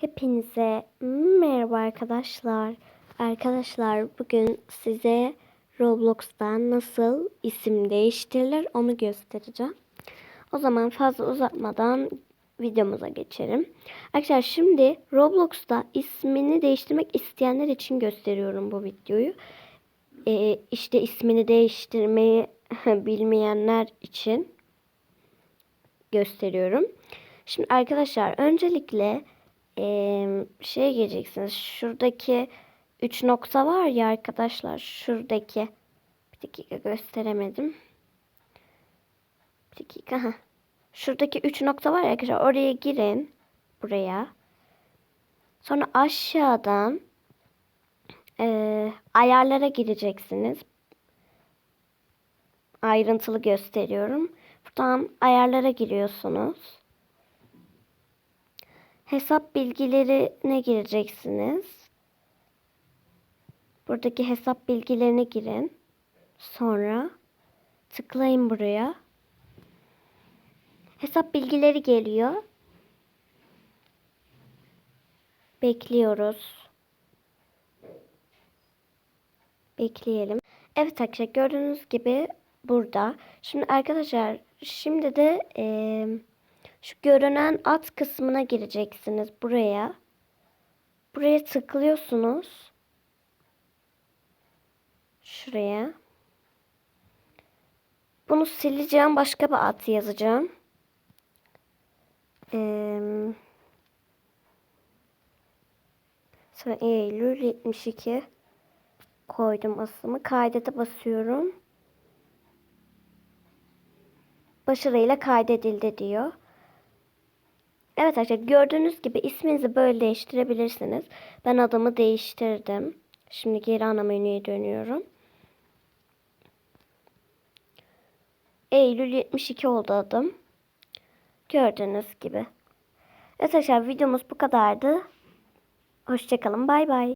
Hepinize merhaba arkadaşlar. Arkadaşlar bugün size Roblox'ta nasıl isim değiştirilir onu göstereceğim. O zaman fazla uzatmadan videomuza geçelim. Arkadaşlar şimdi Roblox'ta ismini değiştirmek isteyenler için gösteriyorum bu videoyu. Ee, işte ismini değiştirmeyi bilmeyenler için gösteriyorum. Şimdi arkadaşlar öncelikle eee şeye gireceksiniz. Şuradaki 3 nokta var ya arkadaşlar. Şuradaki bir dakika gösteremedim. Bir dakika. Ha. Şuradaki 3 nokta var ya arkadaşlar. Oraya girin. Buraya. Sonra aşağıdan eee, ayarlara gireceksiniz. Ayrıntılı gösteriyorum. Buradan ayarlara giriyorsunuz. Hesap bilgilerine gireceksiniz. Buradaki hesap bilgilerine girin. Sonra tıklayın buraya. Hesap bilgileri geliyor. Bekliyoruz. Bekleyelim. Evet arkadaşlar gördüğünüz gibi burada. Şimdi arkadaşlar şimdi de eee şu görünen at kısmına gireceksiniz buraya. Buraya tıklıyorsunuz. Şuraya. Bunu sileceğim. Başka bir at yazacağım. Ee, sonra Eylül 72 koydum asımı. Kaydete basıyorum. Başarıyla kaydedildi diyor. Evet arkadaşlar gördüğünüz gibi isminizi böyle değiştirebilirsiniz. Ben adımı değiştirdim. Şimdi geri ana menüye dönüyorum. Eylül 72 oldu adım. Gördüğünüz gibi. Evet arkadaşlar videomuz bu kadardı. Hoşçakalın. Bay bay.